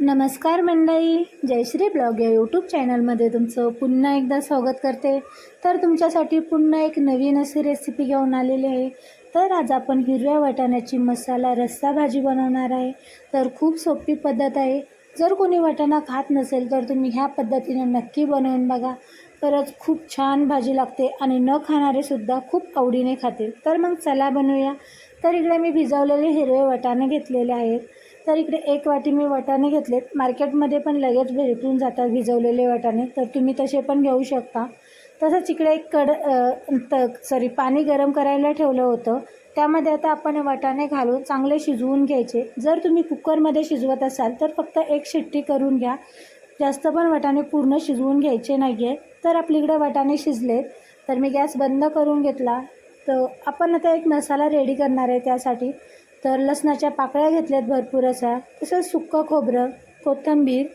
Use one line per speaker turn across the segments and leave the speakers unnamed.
नमस्कार मंडळी जयश्री ब्लॉग या यूट्यूब चॅनलमध्ये तुमचं पुन्हा एकदा स्वागत करते. तर तुमच्यासाठी पुन्हा एक नवीन अशी रेसिपी घेऊन आलेली आहे. तर आज आपण हिरव्या वाटाण्याची मसाला रस्सा भाजी बनवणार आहे. तर खूप सोपी पद्धत आहे. जर कोणी वाटाणा खात नसेल तर तुम्ही ह्या पद्धतीने नक्की बनवून बघा. तरच खूप छान भाजी लागते आणि न खाणारेसुद्धा खूप आवडीने खाते. तर मग चला बनवूया. तर इकडे मी भिजवलेले हिरवे वाटाणे घेतलेले आहेत. तर इकडे एक वाटी मी वाटाणे घेतलेत. मार्केटमध्ये पण लगेच भेटून जातात भिजवलेले वाटाणे. तर तुम्ही तसे पण घेऊ शकता. तसंच इकडे एक कड त सॉरी पाणी गरम करायला ठेवलं होतं. त्यामध्ये आता आपण वाटाणे घालून चांगले शिजवून घ्यायचे. जर तुम्ही कुकरमध्ये शिजवत असाल तर फक्त एक शिट्टी करून घ्या. जास्त पण वाटाणे पूर्ण शिजवून घ्यायचे नाही आहे तर आपलीकडे वाटाणे शिजलेत. तर मी गॅस बंद करून घेतला. तर आपण आता एक मसाला रेडी करणार आहे त्यासाठी. तर लसणाच्या पाकळ्या घेतल्यात भरपूर अशा तसंच सुक्कं खोबरं कोथिंबीर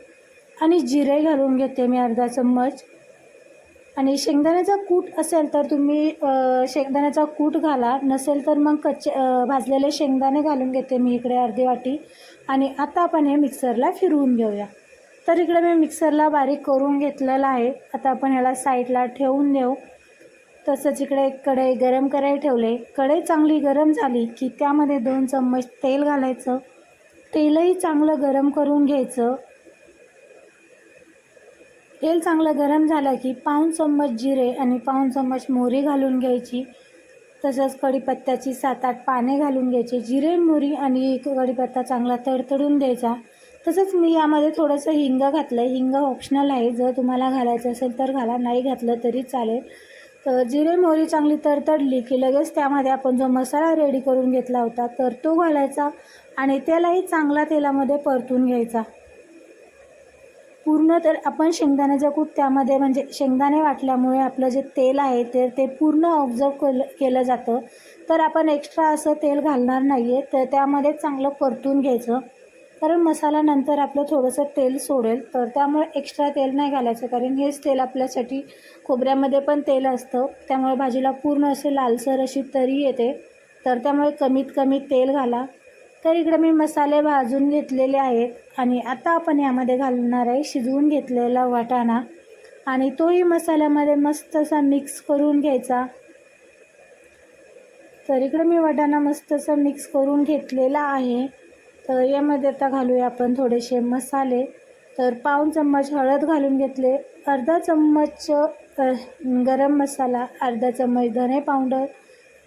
आणि जिरे घालून घेते मी अर्धा चम्मच. आणि शेंगदाण्याचा कूट असेल तर तुम्ही शेंगदाण्याचा कूट घाला. नसेल तर मग कच्चे भाजलेले शेंगदाणे घालून घेते मी इकडे अर्धी वाटी. आणि आता आपण हे मिक्सरला फिरवून घेऊया. तर इकडे मी मिक्सरला बारीक करून घेतलेलं आहे. आता आपण ह्याला साईडला ठेवून देऊ. तसंच इकडे एक कढई गरम करायला ठेवले. कढई चांगली गरम झाली की त्यामध्ये दोन चम्मच तेल घालायचं. तेलही चांगलं गरम करून घ्यायचं. तेल चांगलं गरम झालं की पाऊण चम्मच जिरे आणि पाऊण चम्मच मोहरी घालून घ्यायची. तसंच कढीपत्त्याची सात आठ पाने घालून घ्यायचे. जिरे मोहरी आणि कढीपत्ता चांगला तडतडून द्यायचा. तसंच मी यामध्ये थोडंसं हिंग घातलं. आहे हिंग ऑप्शनल आहे. जर तुम्हाला घालायचं असेल तर घाला. नाही घातलं तरी चालेल. तर जिरे मोहरी चांगली तडतडली की लगेच त्यामध्ये आपण जो मसाला रेडी करून घेतला होता तर तो घालायचा आणि त्यालाही चांगला तेलामध्ये परतून घ्यायचा. पूर्ण तर आपण शेंगदाण्याचा कूट त्यामध्ये म्हणजे शेंगदाणे वाटल्यामुळे आपलं जे तेल आहे ते ते पूर्ण ऑब्झर्व केलं केलं जातं. तर आपण एक्स्ट्रा असं तेल घालणार नाही आहे तर त्यामध्ये चांगलं परतून घ्यायचं. कारण मसाला नंतर आपलं थोडंसं तेल सोडेल तर त्यामुळे एक्स्ट्रा तेल नाही घालायचं. कारण हेच तेल आपल्यासाठी खोबऱ्यामध्ये पण तेल असतं. त्यामुळे भाजीला पूर्ण असे लालसर अशी तरी येते. तर त्यामुळे कमीत कमी तेल घाला. तर इकडे मी मसाले भाजून घेतलेले आहेत. आणि आता आपण यामध्ये घालणार आहे शिजवून घेतलेला वाटाणा. आणि तोही मसाल्यामध्ये मस्त असा मिक्स करून घ्यायचा. तर इकडे मी वाटाणा मस्त असा मिक्स करून घेतलेला आहे. तर यामध्ये आता घालूया आपण थोडेसे मसाले. तर पाऊण चम्मच हळद घालून घेतले. अर्धा चम्मच गरम मसाला अर्धा चम्मच धने पावडर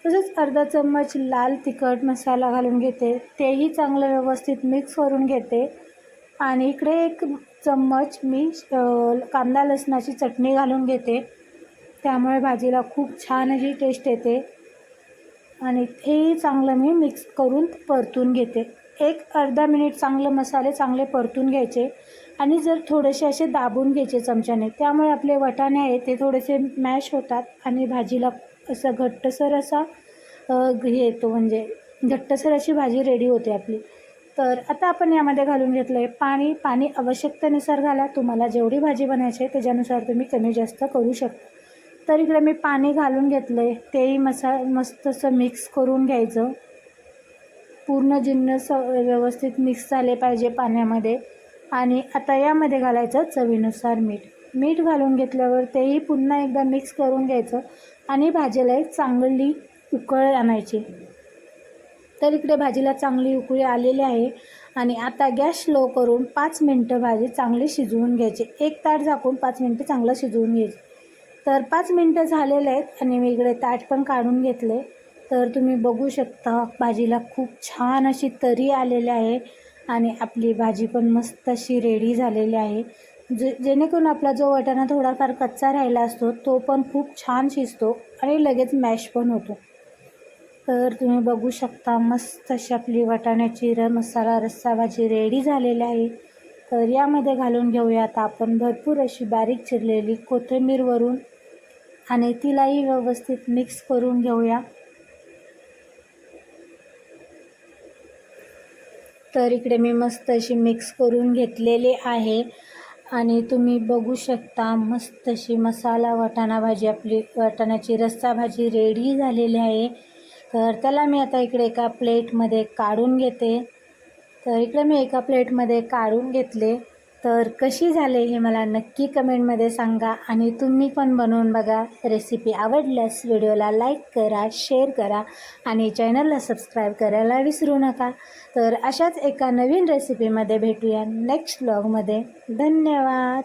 तसंच अर्धा चम्मच लाल तिखट मसाला घालून घेते. तेही चांगलं व्यवस्थित मिक्स करून घेते. आणि इकडे एक चम्मच मी कांदा लसणाची चटणी घालून घेते. त्यामुळे भाजीला खूप छान अशी टेस्ट येते. आणि हेही चांगलं मी मिक्स करून परतून घेते. एक अर्धा मिनिट चांगलं मसाले चांगले परतून घ्यायचे आणि जर थोडेसे असे दाबून घ्यायचे चमच्याने त्यामुळे आपले वटाणे आहेत ते थोडेसे मॅश होतात आणि भाजीला असं घट्टसर असा हे येतो म्हणजे घट्टसर अशी भाजी रेडी होते आपली. तर आता आपण यामध्ये घालून घेतलं आहे पाणी. पाणी आवश्यकतेनुसार घाला. तुम्हाला जेवढी भाजी बनायची आहे त्याच्यानुसार तुम्ही कमी जास्त करू शकता. तर इकडे मी पाणी घालून घेतलं आहे तेही मसा मस्त असं मिक्स करून घ्यायचं. पूर्ण जिन्नस व्यवस्थित मिक्स झाले पाहिजे पाण्यामध्ये. आणि आता यामध्ये घालायचं चवीनुसार मीठ. मीठ घालून घेतल्यावर तेही पुन्हा एकदा मिक्स करून घ्यायचं आणि भाजीला एक चांगली उकळ आणायची. तर इकडे भाजीला चांगली उकळी आलेली आहे आणि आता गॅस स्लो करून पाच मिनटं भाजी चांगली शिजवून घ्यायची. एक ताट झाकून पाच मिनटं चांगलं शिजवून घ्यायची. तर पाच मिनटं झालेले आहेत आणि मी इकडे ताट पण काढून घेतले. तर तुम्ही बघू शकता भाजीला खूप छान अशी तरी आलेली आहे आणि आपली भाजी पण मस्त अशी रेडी झालेली आहे. जे जेणेकरून आपला जो वाटाणा थोडाफार कच्चा राहिला असतो तो पण खूप छान शिजतो आणि लगेच मॅश पण होतो. तर तुम्ही बघू शकता मस्त अशी आपली वाटाण्याची र मसाला रस्सा भाजी रेडी झालेली आहे. तर यामध्ये घालून घेऊया आता आपण भरपूर अशी बारीक चिरलेली कोथिंबीरवरून आणि तिलाही व्यवस्थित मिक्स करून घेऊया. तर इकडे मी मस्त अशी मिक्स करून घेतलेली आहे. आणि तुम्ही बघू शकता मस्त अशी मसाला वाटाणा भाजी आपली वाटाण्याची रस्सा भाजी रेडी झालेली आहे. तर त्याला मी आता इकडे एका प्लेटमध्ये काढून घेते. तर इकडे मी एका प्लेटमध्ये काढून घेतले. तर कशी झाले हे मला नक्की कमेंटमध्ये सांगा आणि तुम्ही पण बनवून बघा. रेसिपी आवडल्यास व्हिडिओला लाईक करा शेअर करा आणि चॅनलला सबस्क्राईब करायला विसरू नका. तर अशाच एका नवीन रेसिपीमध्ये भेटूया नेक्स्ट ब्लॉगमध्ये धन्यवाद.